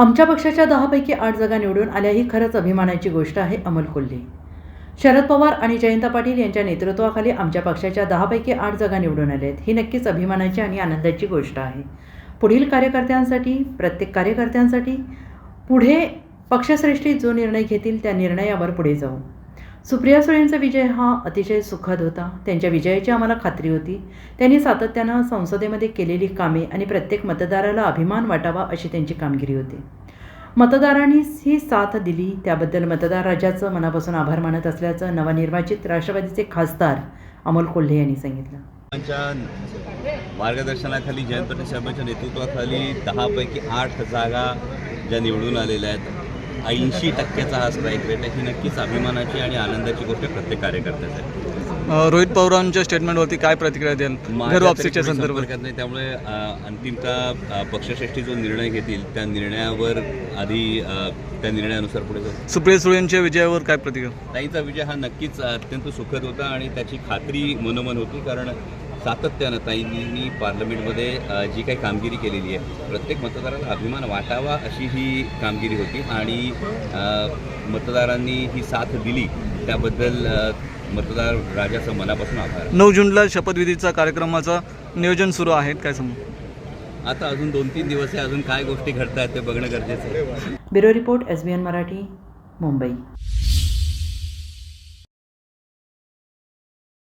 आमच्या पक्षाच्या दहापैकी आठ जागा निवडून आल्या ही खरंच अभिमानाची गोष्ट आहे अमोल कोल्हे शरद पवार आणि जयंत पाटील यांच्या नेतृत्वाखाली आमच्या पक्षाच्या दहापैकी आठ जागा निवडून आल्या आहेत ही नक्कीच अभिमानाची आणि आनंदाची गोष्ट आहे. पुढील कार्यकर्त्यांसाठी प्रत्येक कार्यकर्त्यांसाठी पुढे पक्षश्रेष्ठी जो निर्णय घेतील त्या निर्णयावर पुढे जाऊ. सुप्रिया सुळेंचा विजय हा अतिशय सुखद होता. त्यांच्या विजयाची आम्हाला खात्री होती. त्यांनी सातत्यानं संसदेमध्ये केलेली कामे आणि प्रत्येक मतदाराला अभिमान वाटावा अशी त्यांची कामगिरी होती. मतदारांनी ही साथ दिली. त्याबद्दल मतदार राजाचं मनापासून आभार मानत असल्याचं नवनिर्वाचित राष्ट्रवादीचे खासदार अमोल कोल्हे यांनी सांगितलं. मार्गदर्शनाखाली जयंत पाटील साहेबांच्या नेतृत्वाखाली दहापैकी आठ जागा ज्या निवडून आलेल्या आहेत ऐंशी टक्क्याचा हा स्ट्राईक रेट आहे. ही नक्कीच अभिमानाची आणि आनंदाची गोष्ट प्रत्येक कार्यकर्त्यासाठी. रोहित पवारांच्या स्टेटमेंटवरती काय प्रतिक्रिया द्याल घर वापसीच्या संदर्भात. नाही त्यामुळे अंतिमतः पक्षश्रेष्ठी जो निर्णय घेतील त्या निर्णयावर आधी त्या निर्णयानुसार पुढे जाऊ. सुप्रिया सुळेंच्या विजयावर काय प्रतिक्रिया? ताईचा विजय हा नक्कीच अत्यंत सुखद होता आणि त्याची खात्री मनोमन होती कारण सातत्यानं ताईंनी पार्लमेंटमध्ये जी काही कामगिरी केलेली आहे प्रत्येक मतदाराला अभिमान वाटावा अशी ही कामगिरी होती आणि मतदारांनी ही साथ दिली त्याबद्दल मतदार राजाचं मनापासून आभार. नऊ जूनला शपथविधीचा कार्यक्रमाचं नियोजन सुरू आहे. काय समोर आता अजून दोन तीन दिवस आहे. अजून काय गोष्टी घडत आहेत ते बघणं गरजेचं आहे. Bureau report S B N Marathi Mumbai.